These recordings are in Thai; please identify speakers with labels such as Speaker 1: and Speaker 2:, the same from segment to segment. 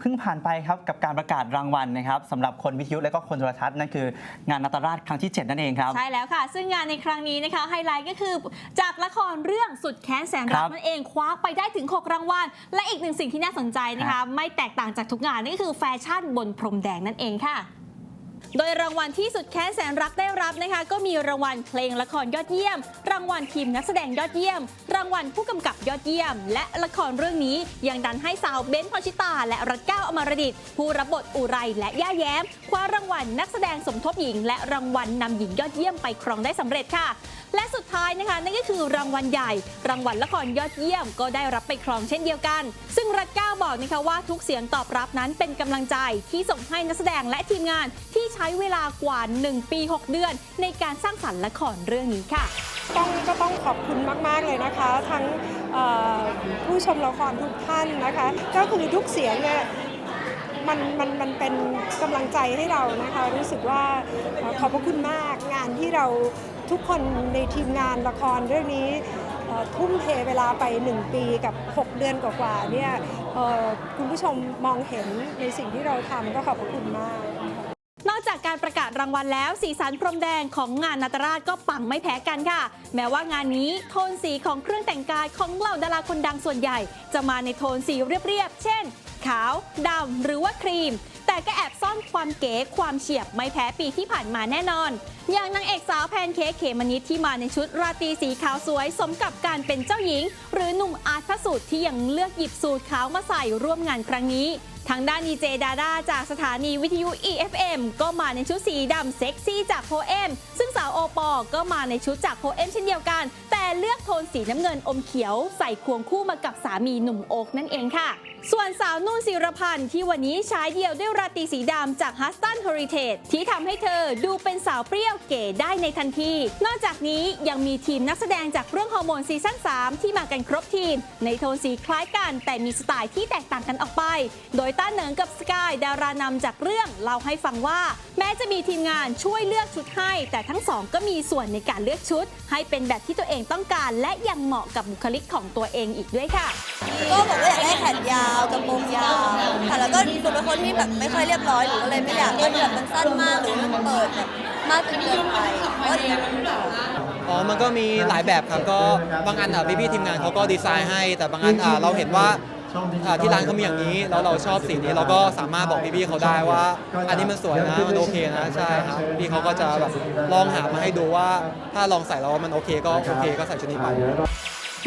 Speaker 1: เพิ่งผ่านไปครับกับการประกาศรางวัลนะครับสำหรับคนวิทยุและก็คนโทรทัศน์นั่นคืองานนาตราชครั้งที่ 7 นั่นเองครับ
Speaker 2: ใช่แล้วค่ะ ซึ่งงานในครั้งนี้นะคะไฮไลท์ก็คือจากละครเรื่องสุดแค้นแสนรั
Speaker 1: ครั
Speaker 2: ก
Speaker 1: บ
Speaker 2: นั่นเองคว้าไปได้ถึง 6 รางวัล และอีกหนึ่งสิ่งที่น่าสนใจนะ
Speaker 1: ครั
Speaker 2: คะ
Speaker 1: บ
Speaker 2: ไม่แตกต่างจากทุกงานนั่นก็คือแฟชั่นบนพรมแดงนั่นเองค่ะ โดยรางวัลที่สุดแค้นแสนรักได้รับนะคะ ก็มีรางวัลเพลงละครยอดเยี่ยม รางวัลทีมนักแสดงยอดเยี่ยม รางวัลผู้กำกับยอดเยี่ยม และละครเรื่องนี้ยังดันให้สาวเบนซ์พอชิตา และรัตเก้าอมรดิตผู้รับบทอุไรและย่าแย้มคว้ารางวัลนักแสดงสมทบหญิง และรางวัลนำหญิงยอดเยี่ยมไปครองได้สำเร็จค่ะ และสุดท้ายนะคะ นั่นก็คือรางวัลใหญ่ รางวัลละครยอดเยี่ยมก็ได้รับไปครองเช่นเดียวกัน ซึ่งรัตก้าบอกนะคะว่าทุกเสียงตอบรับนั้นเป็นกำลังใจที่ส่งให้นักแสดงและทีมงานที่ใช้เวลากว่า 1 ปี 6 เดือน ในการสร้างสรรค์ละครเรื่องนี้ค่ะ
Speaker 3: ต้องก็ต้องขอบคุณมาก ๆ เลยนะคะ ทั้งผู้ชมละครทุกท่านนะคะ ก็คือทุกเสียงเนี่ยมันมันมันเป็นกำลังใจให้เรานะคะ รู้สึกว่าขอบพระคุณมากงานที่เรา ทุกคนในทีมงานละครเรื่องนี้ทุ่มเทเวลาไป 1 ปีกับ 6 เดือนกว่าๆเนี่ยคุณผู้ชมมองเห็นในสิ่งที่เราทำก็ขอบคุณมาก
Speaker 2: นอกจากการประกาศรางวัลแล้ว สีสันพรมแดงของงานนาตราชก็ปังไม่แพ้กันค่ะ แม้ว่างานนี้โทนสีของเครื่องแต่งกายของเหล่าดาราคนดังส่วนใหญ่ จะมาในโทนสีเรียบๆ เช่น ขาวดำหรือว่าครีม แต่ก็แอบซ่อนความเก๋ความเฉียบไม่แพ้ปีที่ผ่านมาแน่นอน อย่างนางเอกสาวแพนเค้กเขมนิดที่มาในชุดราตรีสีขาวสวย สมกับการเป็นเจ้าหญิง หรือหนุ่มอาร์ตพระสูตรที่ยังเลือกหยิบสูตรขาวมาใส่ร่วมงานครั้งนี้ทางด้านดีเจดาด้าจากสถานีวิทยุ EFM ก็มาในชุดสีดำเซ็กซี่จากโพเอมซึ่งสาวโอปอก็มาในชุดจากโพเอมเช่นเดียวกัน แต่เลือกโทนสีน้ำเงินอมเขียว ใส่ควงคู่มากับสามีหนุ่มโอ๊กนั่นเองค่ะ ส่วนสาวนุ่นศิรพันธ์ที่วันนี้ใช้เดี่ยวด้วยราตรีสีดำจากฮัสตันเฮอริเทจที่ทำให้เธอดูเป็นสาวเปรี้ยวเก๋ได้ในทันที นอกจากนี้ยังมีทีมนักแสดงจากเรื่องฮอร์โมนซีซั่น3ที่มากันครบทีม ในโทนสีคล้ายกัน แต่มีสไตล์ที่แตกต่างกันออกไป โดยต้าเหนิงกับสกายดารานำจากเรื่องเล่าให้ฟังว่า แม้จะมีทีมงานช่วยเลือกชุดให้ แต่ทั้งสองก็มีส่วนในการเลือกชุด ให้เป็นแบบที่ตัวเองต้องการ และยังเหมาะกับบุคลิกของตัวเองอีกด้วยค่ะ
Speaker 4: ก็บอกว่าอยากได้แขนยาวกระโปรงยาวค่ะแล้วก็หนูเป็นคนที่แบบไม่ค่อยเรียบร้อยหนูก็เลยไม่อยากให้แบบมันสั้นมากหรือมันเปิดแบบมากจนเกินไปเพราะ
Speaker 5: อ๋อ มันก็มีหลายแบบครับ ก็บางอันอะพี่ๆทีมงานเขาก็ดีไซน์ให้ แต่บางอันอะเราเห็นว่า อะที่ร้านเขามีอย่างนี้แล้วเราชอบสีนี้เราก็สามารถบอกพี่ๆเขาได้ว่า อันนี้มันสวยนะมันโอเคนะใช่ครับพี่เขาก็จะแบบลองหามาให้ดูว่า ถ้าลองใส่แล้วมันโอเคก็โอเคก็ใส่ชุดนี้ไป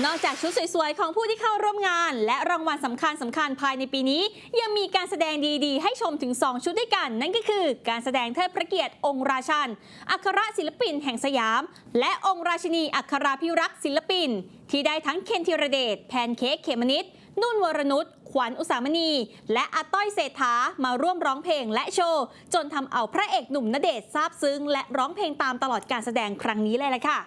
Speaker 2: นอกจากชุดสวยๆ ของผู้ที่เข้าร่วมงาน และรางวัลสำคัญสำคัญภายในปีนี้ ยังมีการแสดงดีๆ ให้ชมถึง 2 ชุดด้วยกัน นั่นก็คือ การแสดงเทิดพระเกียรติองค์ราชัน อัครศิลปินแห่งสยาม และองค์ราชินีอัคราพิรักษ์ศิลปิน ที่ได้ทั้งเคนธีรเดชแพนเค้กเขมนิด นุ่นวรนุชขวัญอุสามณี และอาต้อยเศรษฐามาร่วมร้องเพลงและโชว์ จนทำเอาพระเอกหนุ่มณเดชน์ซาบซึ้ง และร้องเพลงตามตลอดการแสดงครั้งนี้เลยล่ะค่ะ